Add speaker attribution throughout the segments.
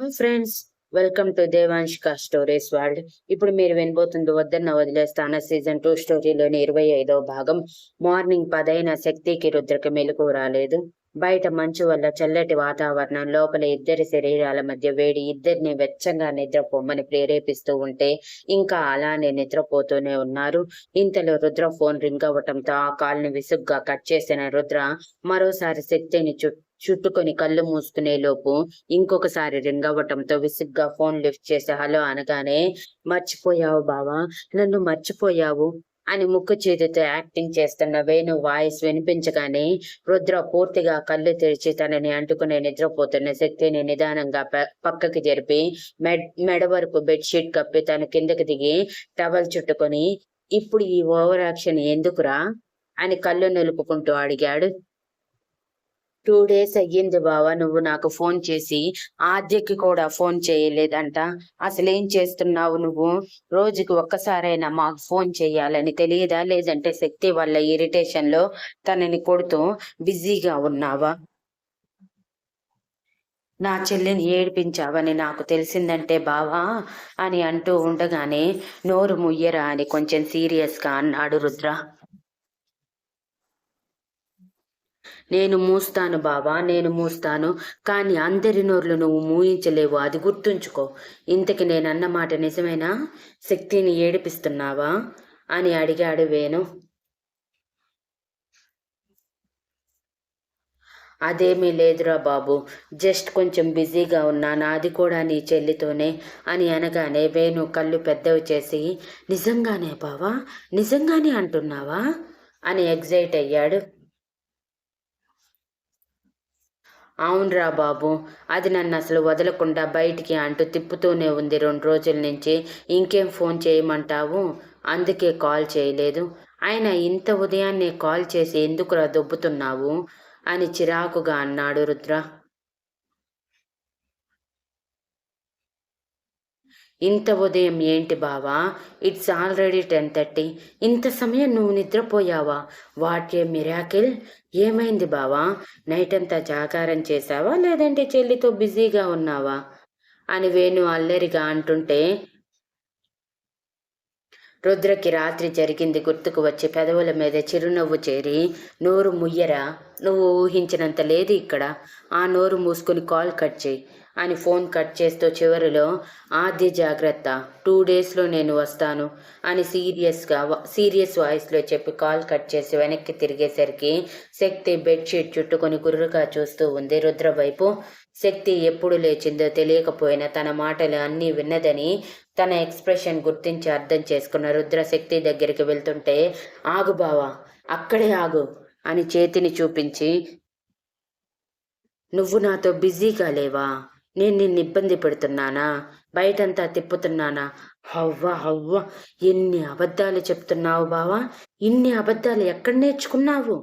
Speaker 1: Friends welcome to Devanshika stories world ఇప్పుడు మీరు వినబోతుంది వద్దన్న వదిలేస్తాన సీజన్ టూ స్టోరీలోని ఇరవై ఐదవ భాగం. మార్నింగ్ పదైన శక్తికి రుద్రకి మెలకు రాలేదు. బయట మంచు వల్ల చల్లటి వాతావరణం లోపల ఇద్దరి శరీరాల మధ్య వేడి ఇద్దరిని వెచ్చంగా నిద్రపోమని ప్రేరేపిస్తూ ఉంటే ఇంకా అలానే నిద్రపోతూనే ఉన్నారు. ఇంతలో రుద్ర ఫోన్ రింగ్ అవ్వటంతో ఆ కాల్ని విసుగ్గా కట్ చేసిన రుద్ర మరోసారి శక్తిని చుట్టూ చుట్టుకొని కళ్ళు మూసుకునే లోపు ఇంకొకసారి రింగ్ అవ్వటంతో విసుగ్గా ఫోన్ లిఫ్ట్ చేసి హలో అనగానే మర్చిపోయావు బావా? నన్ను మర్చిపోయావు? అని ముక్కు చేతితో యాక్టింగ్ చేస్తున్న వేణు వాయిస్ వినిపించగానే రుద్ర పూర్తిగా కళ్ళు తెరిచి తనని అంటుకునే నిద్రపోతున్న శక్తిని నిదానంగా పక్కకి జరిపి మెడ్ మెడ వరకు బెడ్షీట్ కప్పి తన కిందకి దిగి టవల్ చుట్టుకొని ఇప్పుడు ఈ ఓవర్ యాక్షన్ ఎందుకురా? అని కళ్ళు నిలుపుకుంటూ అడిగాడు. టూ డేస్ అయ్యింది బావా నువ్వు నాకు ఫోన్ చేసి. ఆద్యకి కూడా ఫోన్ చేయలేదంట. అసలేం చేస్తున్నావు నువ్వు? రోజుకి ఒక్కసారైనా మాకు ఫోన్ చేయాలని తెలియదా? లేదంటే శక్తి వల్ల ఇరిటేషన్లో తనని కొడుతూ బిజీగా ఉన్నావా? నా చెల్లిని ఏడిపించావని నాకు తెలిసిందంటే బావా అని అంటూ ఉండగానే నోరు ముయ్యరా అని కొంచెం సీరియస్గా అన్నాడు రుద్ర. నేను మూస్తాను బావా నేను మూస్తాను. కానీ అందరి నోర్లు నువ్వు మూయించలేవు అది గుర్తుంచుకో. ఇంతకి నేను అన్నమాట నిజమేనా? శక్తిని ఏడిపిస్తున్నావా? అని అడిగాడు వేణు. అదేమీ లేదురా బాబు జస్ట్ కొంచెం బిజీగా ఉన్నాను అది కూడా నీ చెల్లితోనే అని అనగానే వేణు కళ్ళు పెద్దవి చేసి నిజంగానే బావా నిజంగానే అంటున్నావా? అని ఎగ్జైట్ అయ్యాడు. అవునరా బాబు. అది నన్ను అసలు వదలకుండా బయటికి అంటూ తిప్పుతూనే ఉంది రెండు రోజుల నుంచి. ఇంకేం ఫోన్ చేయమంటావు? అందుకే కాల్ చేయలేదు. ఆయన ఇంత ఉదయాన్నే కాల్ చేసి ఎందుకురా దొబ్బుతున్నావు? అని చిరాకుగా అన్నాడు రుద్ర. ఇంత ఉదయం ఏంటి బావా? It's already ten thirty. ఇంత సమయం నువ్వు నిద్రపోయావా? What a miracle. ఏమైంది బావా? నైట్ అంతా జాగారం చేశావా? లేదంటే చెల్లితో బిజీగా ఉన్నావా? అని వేణు అల్లరిగా అంటుంటే రుద్రకి రాత్రి జరిగింది గుర్తుకు వచ్చి పెదవుల మీద చిరునవ్వు చేరి నోరు ముయ్యరా? నువ్వు ఊహించినంత లేదు ఇక్కడ. ఆ నోరు మూసుకుని కాల్ కట్ చేయి. అని ఫోన్ కట్ చేస్తూ చివరిలో ఆద్య జాగ్రత్త టూ డేస్లో నేను వస్తాను అని సీరియస్గా సీరియస్ వాయిస్లో చెప్పి కాల్ కట్ చేసి వెనక్కి తిరిగేసరికి శక్తి బెడ్షీట్ చుట్టుకొని గుర్రుగా చూస్తూ ఉంది. రుద్ర వైపు శక్తి ఎప్పుడు లేచిందో తెలియకపోయినా తన మాటలు అన్నీ విన్నదని తన ఎక్స్ప్రెషన్ గుర్తించి అర్థం చేసుకున్న రుద్ర శక్తి దగ్గరికి వెళ్తుంటే ఆగు బావా అక్కడే ఆగు అని చేతిని చూపించి నువ్వు నాతో బిజీగా లేవా? నేను నిన్ను ఇబ్బంది పెడుతున్నానా? బయటంతా తిప్పుతున్నానా? హవ్వ హవ్వ ఎన్ని అబద్ధాలు చెప్తున్నావు బావా? ఇన్ని అబద్ధాలు ఎక్కడ నేర్చుకున్నావు?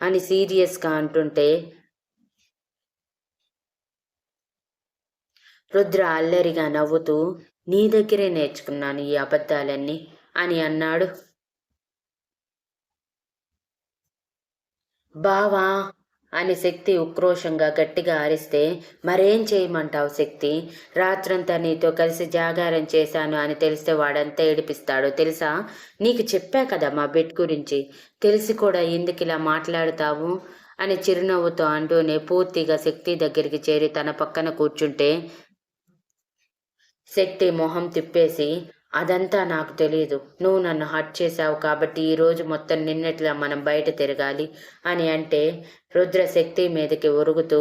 Speaker 1: అని సీరియస్గా అంటుంటే రుద్ర అల్లరిగా నవ్వుతూ నీ దగ్గరే నేర్చుకున్నాను ఈ అబద్ధాలన్నీ అని అన్నాడు. బావా అని శక్తి ఉక్రోషంగా గట్టిగా అరిస్తే మరేం చేయమంటావు శక్తి? రాత్రంతా నీతో కలిసి జాగారం చేశాను అని తెలిస్తే వాడంతా ఏడిపిస్తాడు తెలుసా? నీకు చెప్పా కదా మా బెడ్ గురించి. తెలిసి కూడా ఎందుకు ఇలా మాట్లాడుతావు? అని చిరునవ్వుతో అంటూనే పూర్తిగా శక్తి దగ్గరికి చేరి తన పక్కన కూర్చుంటే శక్తి మొహం తిప్పేసి అదంతా నాకు తెలియదు నువ్వు నన్ను హట్ చేశావు కాబట్టి ఈరోజు మొత్తం నిన్నట్లా మనం బయట తిరగాలి అని అంటే రుద్ర శక్తి మీదకి ఒరుగుతూ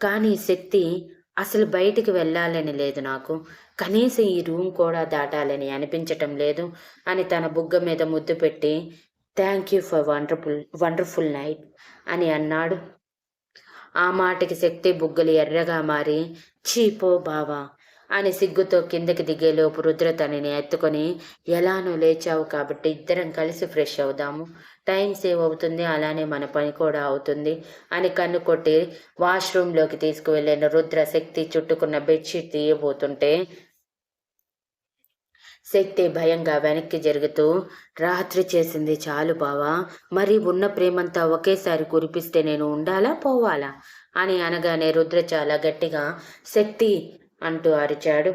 Speaker 1: కానీ శక్తి అసలు బయటికి వెళ్ళాలని లేదు నాకు. కనీసం ఈ రూమ్ కూడా దాటాలని అనిపించటం లేదు అని తన బుగ్గ మీద ముద్దు పెట్టి thank you for wonderful wonderful night అని అన్నాడు. ఆ మాటకి శక్తి బుగ్గలు ఎర్రగా మారి చీపో బావా అని సిగ్గుతో కిందకి దిగేలోపు రుద్ర తనని ఎత్తుకొని ఎలానో లేచావు కాబట్టి ఇద్దరం కలిసి ఫ్రెష్ అవుదాము. టైం సేవ్ అవుతుంది అలానే మన పని కూడా అవుతుంది అని కన్ను కొట్టి వాష్రూమ్లోకి తీసుకువెళ్ళిన రుద్ర శక్తి చుట్టుకున్న బెడ్షీట్ తీయబోతుంటే శక్తి భయంగా వెనక్కి జరుగుతూ రాత్రి చేసింది చాలు బావా మరి ఉన్న ప్రేమంతా ఒకేసారి కురిపిస్తే నేను ఉండాలా పోవాలా? అని అనగానే రుద్ర చాలా గట్టిగా శక్తి అంటూ అరిచాడు.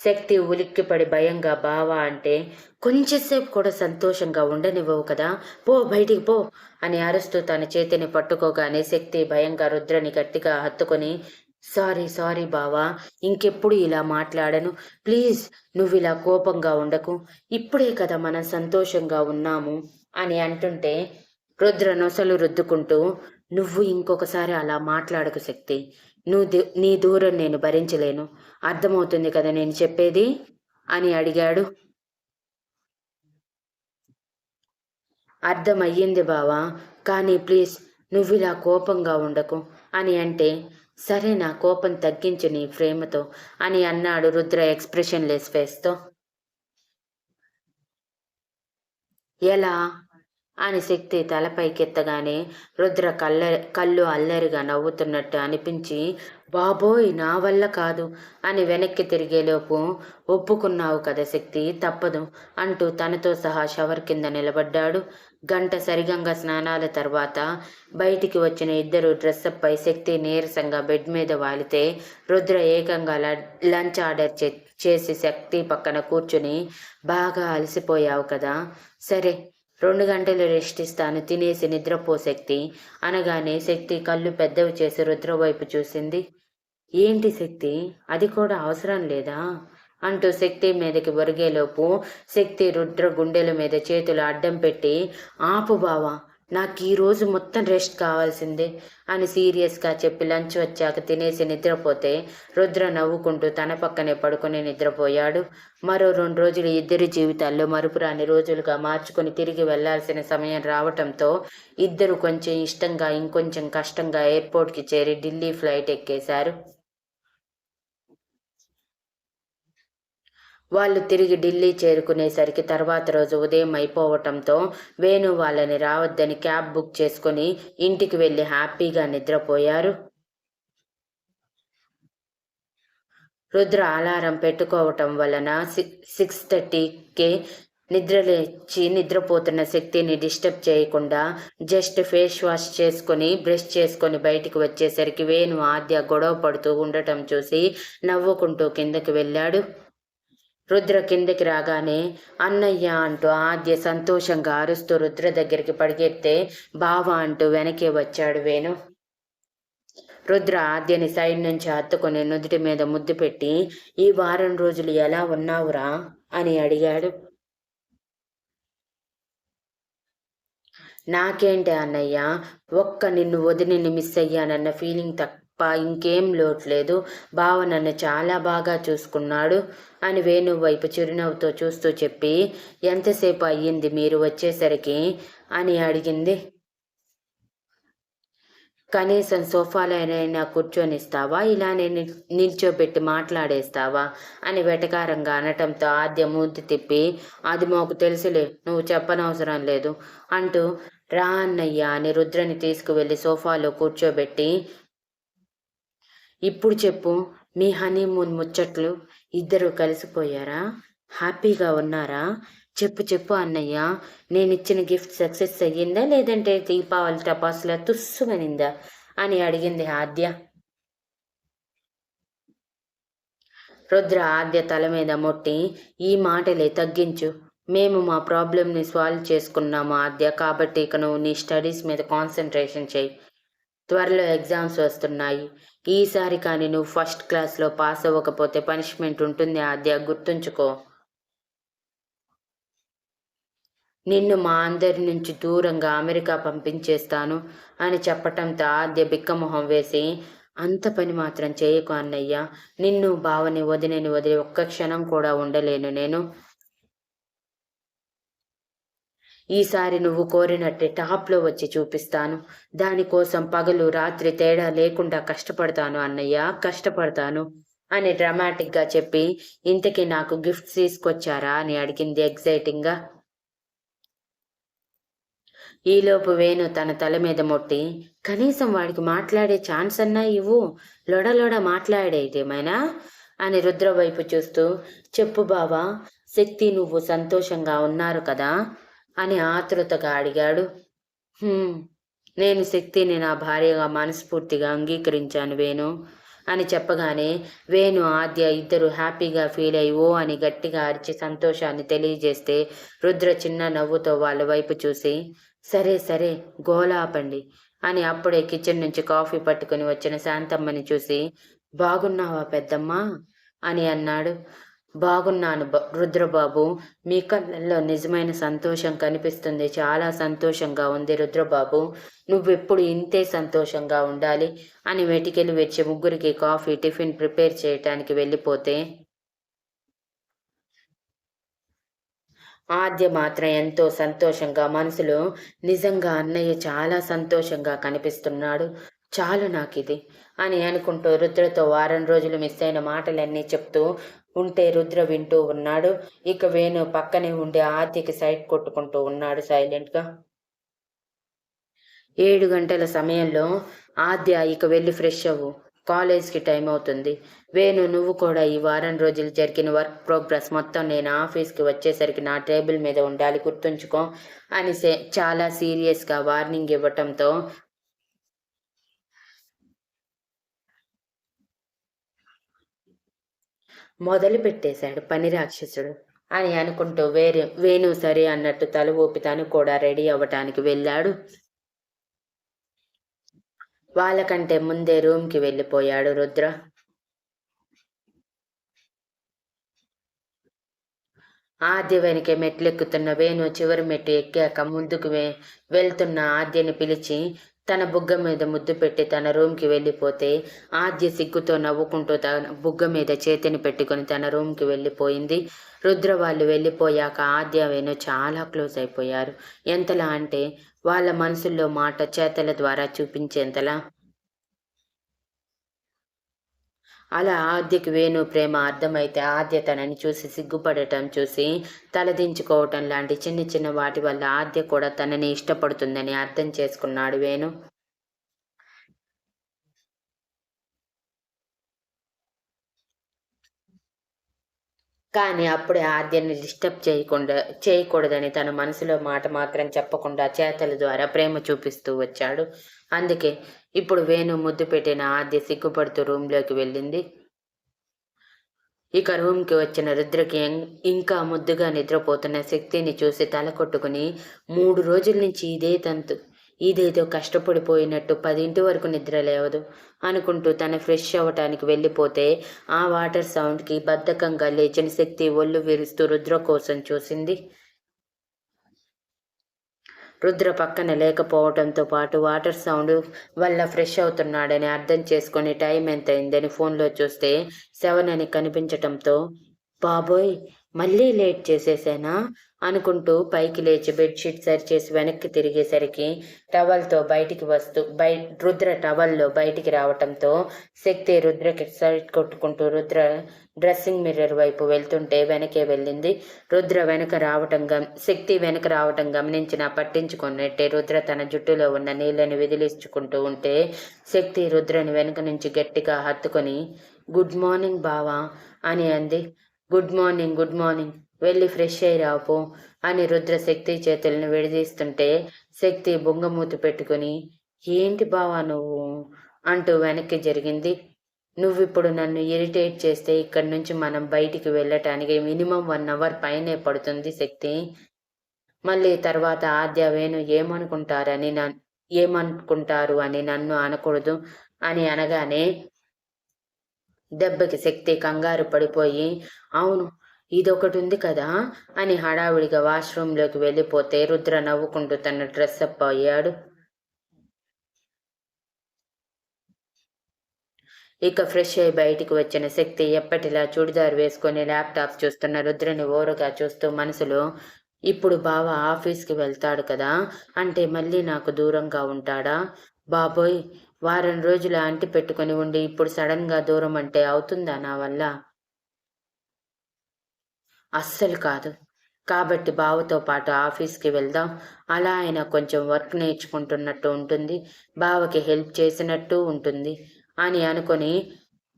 Speaker 1: శక్తి ఉలిక్కిపడి భయంగా బావా అంటే కొంచెంసేపు కూడా సంతోషంగా ఉండనివ్వవు కదా. పో బయటికి పో అని అరుస్తూ తన చేతిని పట్టుకోగానే శక్తి భయంగా రుద్రని గట్టిగా హత్తుకొని సారీ సారీ బావా ఇంకెప్పుడు ఇలా మాట్లాడను. ప్లీజ్ నువ్వు ఇలా కోపంగా ఉండకు. ఇప్పుడే కదా మనం సంతోషంగా ఉన్నాము అని అంటుంటే రుద్ర నొసలు రుద్దుకుంటూ నువ్వు ఇంకొకసారి అలా మాట్లాడకు శక్తి. నువ్వు నీ దూరం నేను భరించలేను. అర్థమవుతుంది కదా నేను చెప్పేది? అని అడిగాడు. అర్థమయ్యింది బావా కానీ ప్లీజ్ నువ్వు ఇలా కోపంగా ఉండకు. అని అంటే సరే నా కోపం తగ్గించు నీ ప్రేమతో అని అన్నాడు రుద్ర ఎక్స్ప్రెషన్ లెస్ ఫేస్తో. ఎలా? అని శక్తి తలపైకెత్తగానే రుద్ర కళ్ళ కళ్ళు అల్లరిగా నవ్వుతున్నట్టు అనిపించి బాబోయ్ నా వల్ల కాదు అని వెనక్కి తిరిగేలోపు ఒప్పుకున్నావు కదా శక్తి తప్పదు అంటూ తనతో సహా షవర్ కింద నిలబడ్డాడు. గంట సరిగంగా స్నానాల తర్వాత బయటికి వచ్చిన ఇద్దరు డ్రెస్అప్పై శక్తి నీరసంగా బెడ్ మీద వాలితే రుద్ర ఏకంగా ల- లంచ్ ఆర్డర్ చే చేసి శక్తి పక్కన కూర్చుని బాగా అలసిపోయావు కదా సరే రెండు గంటలు రెస్ట్ ఇస్తాను. తినేసి నిద్రపో శక్తి. అనగానే శక్తి కళ్ళు పెద్దవి చేసి రుద్ర వైపు చూసింది. ఏంటి శక్తి? అది కూడా అవసరం లేదా? అంటూ శక్తి మీదకి ఒరిగేలోపు శక్తి రుద్ర గుండెల మీద చేతులు అడ్డం పెట్టి ఆపు బావా నాకు ఈరోజు మొత్తం రెస్ట్ కావాల్సిందే అని సీరియస్గా చెప్పి లంచ్ వచ్చాక తినేసి నిద్రపోతే రుద్ర నవ్వుకుంటూ తన పక్కనే పడుకొని నిద్రపోయాడు. మరో రెండు రోజులు ఇద్దరి జీవితాల్లో మరుపురాని రోజులుగా మార్చుకొని తిరిగి వెళ్ళాల్సిన సమయం రావటంతో ఇద్దరు కొంచెం ఇష్టంగా ఇంకొంచెం కష్టంగా ఎయిర్పోర్ట్కి చేరి ఢిల్లీ ఫ్లైట్ ఎక్కేశారు. వాళ్ళు తిరిగి ఢిల్లీ చేరుకునేసరికి తర్వాత రోజు ఉదయం అయిపోవటంతో వేణు వాళ్ళని రావద్దని క్యాబ్ బుక్ చేసుకుని ఇంటికి వెళ్ళి హ్యాపీగా నిద్రపోయారు. రుద్ర అలారం పెట్టుకోవటం వలన సిక్స్ థర్టీకే నిద్రలేచి నిద్రపోతున్న శక్తిని డిస్టర్బ్ చేయకుండా జస్ట్ ఫేస్ వాష్ చేసుకొని బ్రష్ చేసుకొని బయటికి వచ్చేసరికి వేణు ఆద్య గొడవ పడుతూ ఉండటం చూసి నవ్వుకుంటూ కిందకి వెళ్ళాడు. రుద్ర కిందకి రాగానే అన్నయ్య అంటూ ఆద్య సంతోషంగా అరుస్తూ రుద్ర దగ్గరికి పడిగెత్తే బావ అంటూ వెనకే వచ్చాడు వేణు. రుద్ర ఆద్యని సైడ్ నుంచి హత్తుకుని నుదుటి మీద ముద్దు పెట్టి ఈ వారం రోజులు ఎలా ఉన్నావురా? అని అడిగాడు. నాకేంటి అన్నయ్య ఒక్క నిన్ను వదిలిని మిస్ అయ్యానన్న ఫీలింగ్ తప్ప ఇంకేం లోట్లేదు. బావ నన్ను చాలా బాగా చూసుకున్నాడు అని వేణు వైపు చిరునవ్వుతో చూస్తూ చెప్పి ఎంతసేపు అయ్యింది మీరు వచ్చేసరికి? అని అడిగింది. కనీసం సోఫాలోనైనా కూర్చొనిస్తావా? ఇలానే నిల్- నిల్చోబెట్టి మాట్లాడేస్తావా? అని వెటకారంగా అనటంతో ఆద్య మూతి తిప్పి అది మాకు తెలుసులే నువ్వు చెప్పనవసరం లేదు అంటూ రా అన్నయ్య అని రుద్రని తీసుకువెళ్ళి సోఫాలో కూర్చోబెట్టి ఇప్పుడు చెప్పు మీ హనీమూన్ ముచ్చట్లు ఇద్దరు కలిసిపోయారా? హ్యాపీగా ఉన్నారా? చెప్పు చెప్పు అన్నయ్య నేను ఇచ్చిన గిఫ్ట్ సక్సెస్ అయ్యిందా లేదంటే దీపావళి టపాసులా తుస్సుమనిందా అని అడిగింది ఆద్య. రుద్ర ఆద్య తల మీద మొట్టి ఈ మాటలే తగ్గించు. మేము మా ప్రాబ్లమ్ని సాల్వ్ చేసుకున్నాము ఆద్య కాబట్టి ఇక నువ్వు నీ స్టడీస్ మీద కాన్సన్ట్రేషన్ చేయి. త్వరలో ఎగ్జామ్స్ వస్తున్నాయి. ఈసారి కానీ నువ్వు ఫస్ట్ క్లాస్లో పాస్ అవ్వకపోతే పనిష్మెంట్ ఉంటుంది ఆద్య గుర్తుంచుకో. నిన్ను మా అందరి నుంచి దూరంగా అమెరికా పంపించేస్తాను అని చెప్పటంతో ఆద్య బిక్కమొహం వేసి అంత పని మాత్రం చేయకు అన్నయ్య. నిన్ను బావని వదిలేని వదిలి ఒక్క క్షణం కూడా ఉండలేను నేను. ఈసారి నువ్వు కోరినట్టే టాప్లో వచ్చి చూపిస్తాను. దానికోసం పగలు రాత్రి తేడా లేకుండా కష్టపడతాను అన్నయ్య కష్టపడతాను అని డ్రామాటిక్గా చెప్పి ఇంతకీ నాకు గిఫ్ట్ తీసుకొచ్చారా అని అడిగింది ఎగ్జైటింగ్గా ఈలోపు వేణు తన తల మీద మొట్టి కనీసం వాడికి మాట్లాడే ఛాన్స్ అన్నా ఇవ్వు లొడలొడ మాట్లాడేదేమైనా? అని రుద్ర వైపు చూస్తూ చెప్పు బావా శక్తి నువ్వు సంతోషంగా ఉన్నారు కదా అని ఆతృతగా అడిగాడు. నేను శక్తిని నా భార్యగా మనస్ఫూర్తిగా అంగీకరించాను వేణు అని చెప్పగానే వేణు ఆద్య ఇద్దరు హ్యాపీగా ఫీల్ అయ్యి ఓ అని గట్టిగా అరిచి సంతోషాన్ని తెలియజేస్తే రుద్ర చిన్న నవ్వుతో వాళ్ళ వైపు చూసి సరే సరే గోలాపండి అని అప్పుడే కిచెన్ నుంచి కాఫీ పట్టుకుని వచ్చిన శాంతమ్మని చూసి బాగున్నావా పెద్దమ్మా అని అన్నాడు. బాగున్నాను రుద్రబాబు. మీ కళ్ళల్లో నిజమైన సంతోషం కనిపిస్తుంది. చాలా సంతోషంగా ఉంది రుద్రబాబు. నువ్వెప్పుడు ఇంతే సంతోషంగా ఉండాలి అని వెటికెలు వచ్చి ముగ్గురికి కాఫీ టిఫిన్ ప్రిపేర్ చేయటానికి వెళ్ళిపోతే? ఆద్య మాత్రం ఎంతో సంతోషంగా మనసులో నిజంగా అన్నయ్య చాలా సంతోషంగా కనిపిస్తున్నాడు. చాలు నాకు ఇది అని అనుకుంటూ రుద్రతో వారం రోజులు మిస్ అయిన మాటలన్నీ చెప్తూ ఉంటే రుద్ర వింటూ ఉన్నాడు. ఇక వేణు పక్కనే ఉండే ఆద్యకి సైట్ కొట్టుకుంటూ ఉన్నాడు సైలెంట్గా. ఏడు గంటల సమయంలో ఆద్య ఇక వెళ్ళి ఫ్రెష్ అవ్వు. కాలేజ్కి టైం అవుతుంది. వేణు నువ్వు కూడా ఈ వారం రోజులు జరిగిన వర్క్ ప్రోగ్రెస్ మొత్తం నేను ఆఫీస్కి వచ్చేసరికి నా టేబుల్ మీద ఉండాలి గుర్తుంచుకో అని చాలా సీరియస్గా వార్నింగ్ ఇవ్వటంతో మొదలు పెట్టేశాడు పని రాక్షసుడు. అని అనుకుంటూ వేరే వేణు సరే అన్నట్టు తల ఊపి తను కూడా రెడీ అవ్వటానికి వెళ్ళాడు. వాళ్ళకంటే ముందే రూమ్కి వెళ్ళిపోయాడు రుద్ర. ఆద్య వెనక మెట్లెక్కుతున్న వేణు చివరి మెట్టు ఎక్కాక ముందుకు వెళ్తున్న ఆద్యని పిలిచి తన బుగ్గ మీద ముద్దు పెట్టి తన రూమ్కి వెళ్ళిపోతే ఆద్య సిగ్గుతో నవ్వుకుంటూ తన బుగ్గ మీద చేతిని పెట్టుకుని తన రూమ్కి వెళ్ళిపోయింది. రుద్ర వాళ్ళు వెళ్ళిపోయాక ఆద్య వేణు చాలా క్లోజ్ అయిపోయారు. ఎంతలా అంటే వాళ్ళ మనసుల్లో మాట చేతల ద్వారా చూపించేంతలా అలా ఆద్యకి వేణు ప్రేమ అర్థమైతే ఆద్య తనని చూసి సిగ్గుపడటం చూసి తలదించుకోవటం లాంటి చిన్న చిన్న వాటి వల్ల ఆద్య కూడా తనని ఇష్టపడుతుందని అర్థం చేసుకున్నాడు వేణు. కానీ అప్పుడే ఆద్యని డిస్టర్బ్ చేయకుండా చేయకూడదని తన మనసులో మాట మాత్రం చెప్పకుండా చేతల ద్వారా ప్రేమ చూపిస్తూ వచ్చాడు. అందుకే ఇప్పుడు వేణు ముద్దు పెట్టిన ఆద్య సిగ్గుపడుతూ రూమ్లోకి వెళ్ళింది. ఇక రూమ్కి వచ్చిన రుద్రకి ఇంకా ముద్దుగా నిద్రపోతున్న శక్తిని చూసి తల కొట్టుకుని మూడు రోజుల నుంచి ఇదే తంతు ఇదేదో కష్టపడిపోయినట్టు పదింటి వరకు నిద్ర లేవదు అనుకుంటూ తన ఫ్రెష్ అవ్వటానికి వెళ్ళిపోతే ఆ వాటర్ సౌండ్కి బద్ధకంగా లేచిన శక్తి ఒళ్ళు విరుస్తూ రుద్ర కోసం చూసింది. రుద్ర పక్కన లేకపోవడంతో పాటు వాటర్ సౌండ్ వల్ల ఫ్రెష్ అవుతున్నాడని అర్థం చేసుకుని టైం ఎంత అయిందని ఫోన్లో చూస్తే సెవెన్ అని కనిపించటంతో బాబోయ్ మళ్ళీ లేట్ చేసేసానా? అనుకుంటూ పైకి లేచి బెడ్షీట్ సరిచేసి వెనక్కి తిరిగేసరికి టవల్తో బయటికి వస్తూ బయ రుద్ర టవల్లో బయటికి రావటంతో శక్తి రుద్రకి సైట్ కొట్టుకుంటూ రుద్ర డ్రెస్సింగ్ మిర్రర్ వైపు వెళ్తుంటే వెనకే వెళ్ళింది. రుద్ర వెనక రావటం గమ శక్తి వెనక రావటం గమనించిన పట్టించుకున్నట్టే రుద్ర తన జుట్టులో ఉన్న నీళ్ళని విదిలించుకుంటూ ఉంటే శక్తి రుద్రని వెనుక నుంచి గట్టిగా హత్తుకొని గుడ్ మార్నింగ్ బావా అని అంది. Good morning good morning. వెళ్ళి ఫ్రెష్ అయి రాపో అని రుద్ర శక్తి చేతులను విడదీస్తుంటే శక్తి బొంగమూతి పెట్టుకుని ఏంటి బావా నువ్వు? అంటూ వెనక్కి జరిగింది. నువ్విప్పుడు నన్ను ఇరిటేట్ చేస్తే ఇక్కడి నుంచి మనం బయటికి వెళ్ళటానికి మినిమం వన్ అవర్ పైనే పడుతుంది శక్తి. మళ్ళీ తర్వాత ఆద్య వేణు ఏమనుకుంటారని ఏమనుకుంటారు అని నన్ను అనకూడదు అని అనగానే దెబ్బకి శక్తి కంగారు పడిపోయి అవును ఇదొకటి ఉంది కదా అని హడావిడిగా వాష్రూమ్లోకి వెళ్ళిపోతే రుద్ర నవ్వుకుంటూ తన డ్రెస్ అప్ అయ్యాడు. ఇక ఫ్రెష్ అయి బయటికి వచ్చిన శక్తి ఎప్పటిలా చూడిదారు వేసుకొని ల్యాప్టాప్ చూస్తున్న రుద్రని ఓరుగా చూస్తూ మనసులో ఇప్పుడు బావ ఆఫీస్కి వెళ్తాడు కదా అంటే మళ్ళీ నాకు దూరంగా ఉంటాడా? బాబోయ్ వారం రోజులు అంటి పెట్టుకుని ఉండి ఇప్పుడు సడన్గా దూరం అంటే అవుతుందా నా వల్ల? అస్సలు కాదు. కాబట్టి బావతో పాటు ఆఫీస్కి వెళ్దాం. అలా ఆయన కొంచెం వర్క్ నేర్చుకుంటున్నట్టు ఉంటుంది. బావకి హెల్ప్ చేసినట్టు ఉంటుంది. అని అనుకుని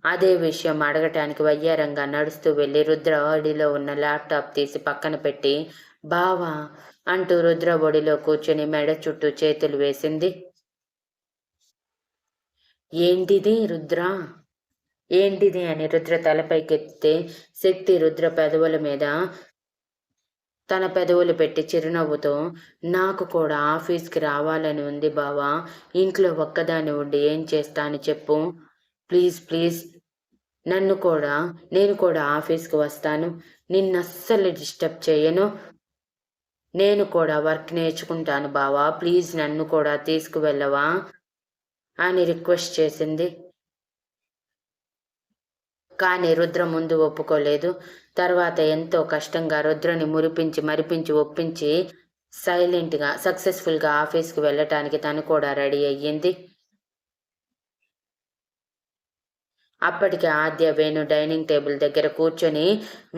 Speaker 1: అదే విషయం అడగటానికి వయ్యారంగా నడుస్తూ వెళ్ళి రుద్ర ఒడిలో ఉన్న ల్యాప్టాప్ తీసి పక్కన పెట్టి బావా అంటూ రుద్ర ఒడిలో కూర్చుని మెడ చుట్టూ చేతులు వేసింది. ఏంటిది రుద్ర? ఏంటిది? అని రుద్ర తలపైకెత్తితే శక్తి రుద్ర పెదవుల మీద తన పెదవులు పెట్టి చిరునవ్వుతో నాకు కూడా ఆఫీస్కి రావాలని ఉంది బావా ఇంట్లో ఒక్కదాన్ని ఉండి ఏం చేస్తాను చెప్పు. Please please. నన్ను కూడా నేను కూడా ఆఫీస్కి వస్తాను. నిన్ను అస్సలు డిస్టర్బ్ చేయను. నేను కూడా వర్క్ నేర్చుకుంటాను బావా. ప్లీజ్ నన్ను కూడా తీసుకువెళ్ళవా? అని రిక్వెస్ట్ చేసింది. కానీ రుద్ర ముందు ఒప్పుకోలేదు. తర్వాత ఎంతో కష్టంగా రుద్రని మురిపించి మరిపించి ఒప్పించి సైలెంట్గా సక్సెస్ఫుల్గా ఆఫీస్కి వెళ్ళటానికి తను కూడా రెడీ అయ్యింది. అప్పటికి ఆద్య వేణు డైనింగ్ టేబుల్ దగ్గర కూర్చొని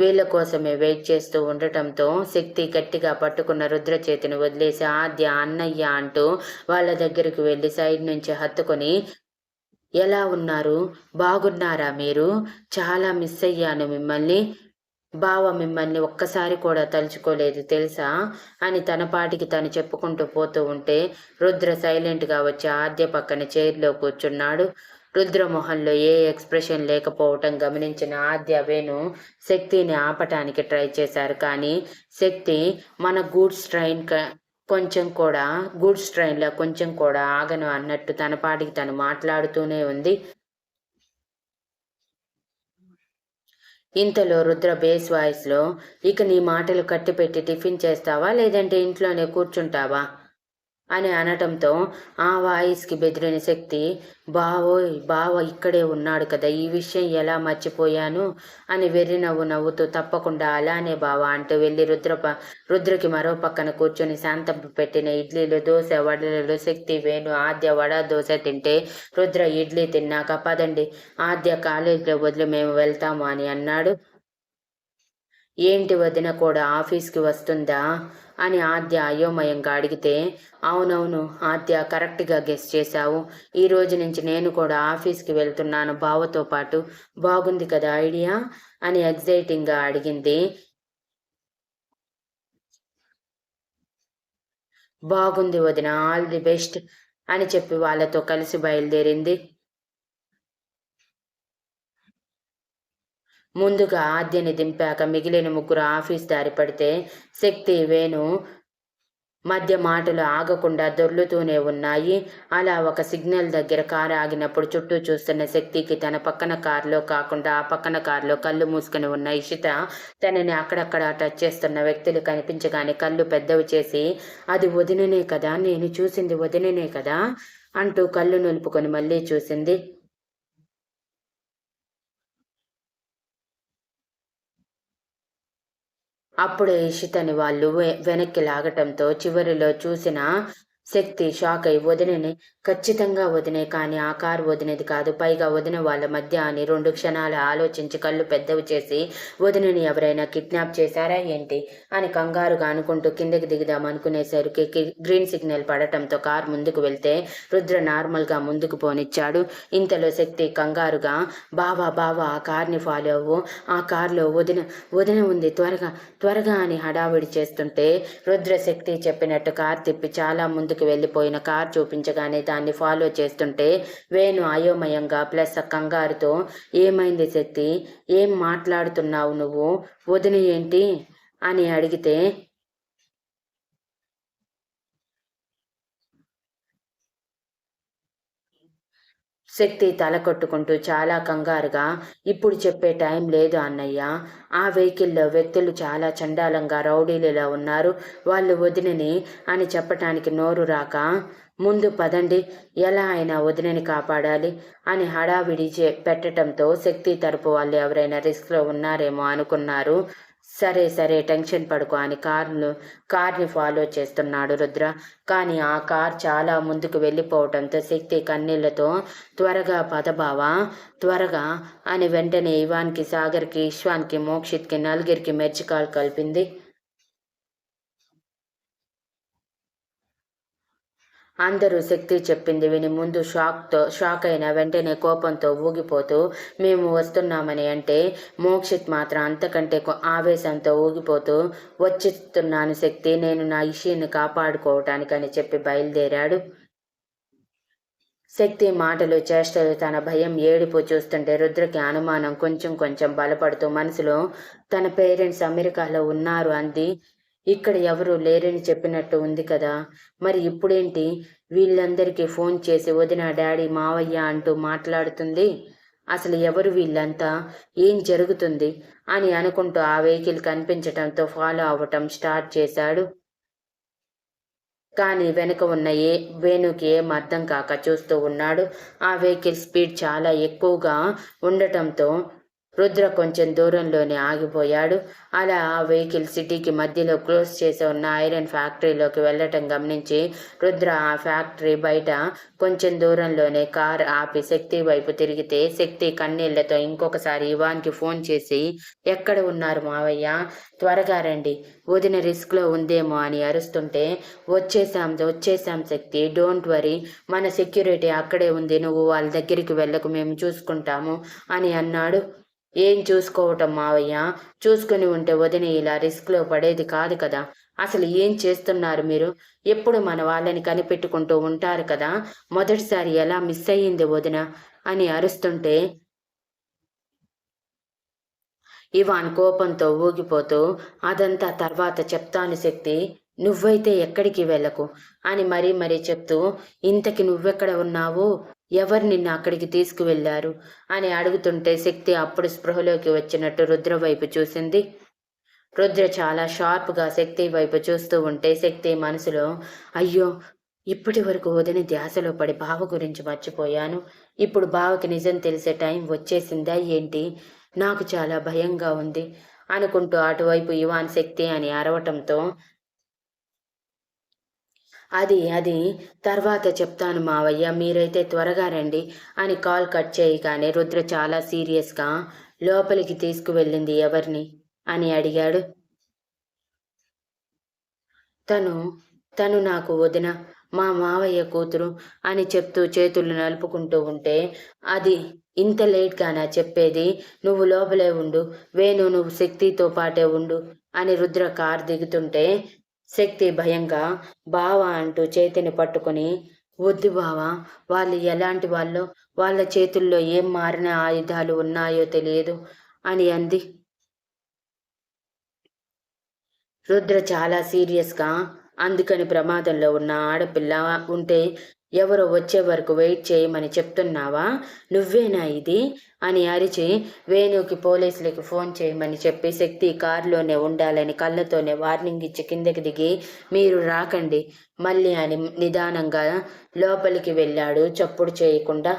Speaker 1: వీళ్ళ కోసమే వెయిట్ చేస్తూ ఉండటంతో శక్తి గట్టిగా పట్టుకున్న రుద్ర చేతిని వదిలేసి ఆద్య అన్నయ్య అంటూ వాళ్ళ దగ్గరికి వెళ్ళి సైడ్ నుంచి హత్తుకొని ఎలా ఉన్నారు? బాగున్నారా మీరు? చాలా మిస్ అయ్యాను మిమ్మల్ని. బావ మిమ్మల్ని ఒక్కసారి కూడా తలుచుకోలేదు తెలుసా? అని తన పాటికి తను చెప్పుకుంటూ పోతూ ఉంటే రుద్ర సైలెంట్గా వచ్చి ఆద్య పక్కన చైర్లో కూర్చున్నాడు. రుద్రమోహన్లో ఏ ఎక్స్ప్రెషన్ లేకపోవటం గమనించిన ఆద్య వేణు శక్తిని ఆపటానికి ట్రై చేశారు కానీ శక్తి మన గూడ్స్ ట్రైన్ కొంచెం కూడా గూడ్స్ ట్రైన్లో కొంచెం కూడా ఆగను అన్నట్టు తన పాటికి తను మాట్లాడుతూనే ఉంది. ఇంతలో రుద్ర బేస్ వాయిస్లో ఇక నీ మాటలు కట్టిపెట్టి టిఫిన్ చేస్తావా లేదంటే ఇంట్లోనే కూర్చుంటావా? అని అనటంతో ఆ వాయిస్కి బెదిరిన శక్తి బావోయ్ బావ ఇక్కడే ఉన్నాడు కదా ఈ విషయం ఎలా మర్చిపోయాను? అని వెర్రి నవ్వు నవ్వుతూ తప్పకుండా అలానే బావ అంటూ వెళ్ళి రుద్ర రుద్రకి మరో పక్కన కూర్చొని శాంతం పెట్టిన ఇడ్లీలు దోశ వడలు శక్తి వేణు ఆద్య వడ దోశ తింటే రుద్ర ఇడ్లీ తిన్నాక పదండి ఆద్య కాలేజీలో వదిలి మేము వెళ్తాము అని అన్నాడు. ఏంటి వదిన కూడా ఆఫీస్కి వస్తుందా? అని ఆద్య అయోమయంగా అడిగితే అవునవును ఆద్య కరెక్ట్గా గెస్ చేశావు. ఈ రోజు నుంచి నేను కూడా ఆఫీస్కి వెళ్తున్నాను. బావతో పాటు బాగుంది కదా ఐడియా? అని ఎగ్జైటింగ్గా అడిగింది. బాగుంది వదిన ఆల్ ది బెస్ట్ అని చెప్పి వాళ్ళతో కలిసి బయలుదేరింది. ముందుగా ఆద్యని దింపాక మిగిలిన ముగ్గురు ఆఫీస్ దారి పడితే శక్తి వేణు మధ్య మాటలు ఆగకుండా దొర్లుతూనే ఉన్నాయి. అలా ఒక సిగ్నల్ దగ్గర కారు ఆగినప్పుడు చుట్టూ చూస్తున్న శక్తికి తన పక్కన కారులో కాకుండా ఆ పక్కన కారులో కళ్ళు మూసుకుని ఉన్న ఇషిత తనని అక్కడక్కడ టచ్ చేస్తున్న వ్యక్తులు కనిపించగానే కళ్ళు పెద్దవి చేసి అది వదిననే కదా? నేను చూసింది వదిననే కదా? అంటూ కళ్ళు నిలుపుకొని మళ్ళీ చూసింది అప్పుడే ఇషితని వాళ్ళు వెనక్కి లాగటంతో చివరిలో చూసిన శక్తి షాక్ అయి వదినని ఖచ్చితంగా వదినే కానీ ఆ కారు వదినేది కాదు. పైగా వదిన వాళ్ళ మధ్య అని రెండు క్షణాలు ఆలోచించి కళ్ళు పెద్దవి చేసి వదినని ఎవరైనా కిడ్నాప్ చేశారా ఏంటి? అని కంగారుగా అనుకుంటూ కిందకి దిగుదాం అనుకునేసరికి గ్రీన్ సిగ్నల్ పడటంతో కారు ముందుకు వెళ్తే రుద్ర నార్మల్గా ముందుకు పోనిచ్చాడు. ఇంతలో శక్తి కంగారుగా బావా బావా ఆ కార్ని ఫాలో అవ్వు. ఆ కార్లో వదిన వదిన ఉంది. త్వరగా త్వరగా అని హడావిడి చేస్తుంటే రుద్ర శక్తి చెప్పినట్టు కార్ తిప్పి చాలా ముందుకు ముందుకు వెళ్ళిపోయిన కార్ చూపించగానే దాన్ని ఫాలో చేస్తుంటే వేణు అయోమయంగా ప్లస్ కంగారుతో ఏమైంది శక్తి? ఏం మాట్లాడుతున్నావు నువ్వు? వదిన ఏంటి? అని అడిగితే శక్తి తల కొట్టుకుంటూ చాలా కంగారుగా ఇప్పుడు చెప్పే టైం లేదు అన్నయ్య. ఆ వెహికల్లో వ్యక్తులు చాలా చండాలంగా రౌడీలులా ఉన్నారు. వాళ్ళు వదినని అని చెప్పటానికి నోరు రాక ముందు పదండి. ఎలా అయినా వదినని కాపాడాలి అని హడావిడి పెట్టడంతో శక్తి తరపు వాళ్ళు ఎవరైనా రిస్క్లో ఉన్నారేమో అనుకున్నారు. సరే సరే టెన్షన్ పడుకో అని కార్ను కార్ని ఫాలో చేస్తున్నాడు రుద్ర. కానీ ఆ కార్ చాలా ముందుకు వెళ్ళిపోవటంతో శక్తి కన్నీళ్ళతో త్వరగా పదబావా త్వరగా అని వెంటనే ఇవాన్కి సాగర్కి ఇష్వాన్కి మోక్షిత్కి నలుగురికి మెర్చికాల్ కలిపింది. అందరూ శక్తి చెప్పింది విని ముందు షాక్తో షాక్ అయిన వెంటనే కోపంతో ఊగిపోతూ మేము వస్తున్నామని అంటే మోక్షిత్ మాత్రం అంతకంటే ఆవేశంతో ఊగిపోతూ వచ్చిస్తున్నాను శక్తి నేను నా ఇషిని కాపాడుకోవటానికని చెప్పి బయలుదేరాడు. శక్తి మాటలు చేష్టలు తన భయం ఏడుపు చూస్తుంటే రుద్రకి అనుమానం కొంచెం కొంచెం బలపడుతూ మనసులో తన పేరెంట్స్ అమెరికాలో ఉన్నారు అంది. ఇక్కడ ఎవరు లేరని చెప్పినట్టు ఉంది కదా. మరి ఇప్పుడేంటి? వీళ్ళందరికీ ఫోన్ చేసి వదిన డాడీ మావయ్య అంటూ మాట్లాడుతుంది. అసలు ఎవరు వీళ్ళంతా? ఏం జరుగుతుంది? అని అనుకుంటూ ఆ వెహికల్ కనిపించటంతో ఫాలో అవ్వటం స్టార్ట్ చేశాడు. కానీ వెనుక ఉన్న ఏ వేణుకి ఏం అర్థం కాక చూస్తూ ఉన్నాడు. ఆ వెహికల్ స్పీడ్ చాలా ఎక్కువగా ఉండటంతో రుద్ర కొంచెం దూరంలోనే ఆగిపోయాడు. అలా ఆ వెహికల్ సిటీకి మధ్యలో క్లోజ్ చేసి ఉన్న ఐరన్ ఫ్యాక్టరీలోకి వెళ్ళటం గమనించి రుద్ర ఆ ఫ్యాక్టరీ బయట కొంచెం దూరంలోనే కార్ ఆపి శక్తి వైపు తిరిగితే శక్తి కన్నీళ్ళతో ఇంకొకసారి ఇవాన్కి ఫోన్ చేసి ఎక్కడ ఉన్నారు మావయ్య? త్వరగా రండి. వదిన రిస్క్లో ఉందేమో అని అరుస్తుంటే వచ్చేసాం వచ్చేసాం శక్తి. Don't worry. మన సెక్యూరిటీ అక్కడే ఉంది. నువ్వు వాళ్ళ దగ్గరికి వెళ్ళకు. మేము చూసుకుంటాము అని అన్నాడు. ఏం చూసుకోవటం మావయ్య? చూసుకుని ఉంటే వదిన ఇలా రిస్క్లో పడేది కాదు కదా. అసలు ఏం చేస్తున్నారు మీరు? ఎప్పుడు మన వాళ్ళని కనిపెట్టుకుంటూ ఉంటారు కదా. మొదటిసారి ఎలా మిస్ అయ్యింది వదిన? అని అరుస్తుంటే ఇవాన్ కోపంతో ఊగిపోతూ అదంతా తర్వాత చెప్తాను శక్తి. నువ్వైతే ఎక్కడికి వెళ్ళకు? అని మరీ మరీ చెప్తూ ఇంతకి నువ్వెక్కడ ఉన్నావు? ఎవరు నిన్ను అక్కడికి తీసుకువెళ్ళారు అని అడుగుతుంటే శక్తి అప్పుడు స్పృహలోకి వచ్చినట్టు రుద్ర వైపు చూసింది. రుద్ర చాలా షార్ప్గా శక్తి వైపు చూస్తూ ఉంటే శక్తి మనసులో అయ్యో ఇప్పటి వరకు వదిన ధ్యాసలో పడి బావ గురించి మర్చిపోయాను. ఇప్పుడు బావకి నిజం తెలిసే టైం వచ్చేసిందా ఏంటి? నాకు చాలా భయంగా ఉంది అనుకుంటూ అటువైపు ఇవాన్ శక్తి అని అరవటంతో అది అది. తర్వాత చెప్తాను మావయ్య మీరైతే త్వరగా రండి అని కాల్ కట్ చేయగానే రుద్ర చాలా సీరియస్గా లోపలికి తీసుకువెళ్ళింది ఎవరిని అని అడిగాడు. తను తను నాకు వదిన మా మావయ్య కూతురు అని చెప్తూ చేతులు నలుపుకుంటూ ఉంటే అది ఇంత లేట్గానా చెప్పేది? నువ్వు లోపలే ఉండు వేణు నువ్వు శక్తితో పాటే ఉండు అని రుద్ర కార్ దిగుతుంటే శక్తి భయంగా బావ అంటూ చేతిని పట్టుకొని వద్దు బావ వాళ్ళు ఎలాంటి వాళ్ళు? వాళ్ళ చేతుల్లో ఏం మారిన ఆయుధాలు ఉన్నాయో తెలియదు అని అంది. రుద్ర చాలా సీరియస్గా అందుకని ప్రమాదంలో ఉన్న ఆడపిల్ల ఉంటే ఎవరో వచ్చే వరకు వెయిట్ చేయమని చెప్తున్నావా? నువ్వేనా ఇది? అని అరిచి వేణుకి పోలీసులకి ఫోన్ చేయమని చెప్పి శక్తి కారులోనే ఉండాలని కళ్ళతోనే వార్నింగ్ ఇచ్చి కిందకి దిగి మీరు రాకండి. మళ్ళీ అని నిదానంగా లోపలికి వెళ్ళాడు చప్పుడు చేయకుండా.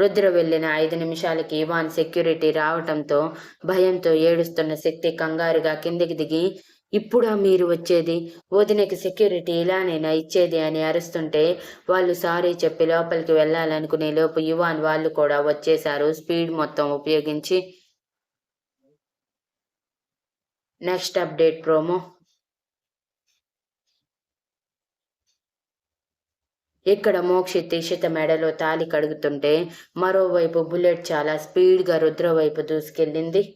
Speaker 1: రుద్ర వెళ్ళిన ఐదు నిమిషాలకి ఇవాన్ సెక్యూరిటీ రావటంతో భయంతో ఏడుస్తున్న శక్తి కంగారుగా కిందికి దిగి ఇప్పుడా మీరు వచ్చేది? వదినకి సెక్యూరిటీ ఇలానేనా ఇచ్చేది అని అరుస్తుంటే వాళ్ళు సారీ చెప్పి లోపలికి వెళ్ళాలనుకునే లోపు యువాన్ వాళ్ళు కూడా వచ్చేశారు. స్పీడ్ మొత్తం ఉపయోగించి. Next update promo. ఇక్కడ మోక్షిత్ ఇషిత మెడలో తాలి కడుగుతుంటే మరోవైపు బుల్లెట్ చాలా స్పీడ్గా రుద్ర వైపు దూసుకెళ్ళింది.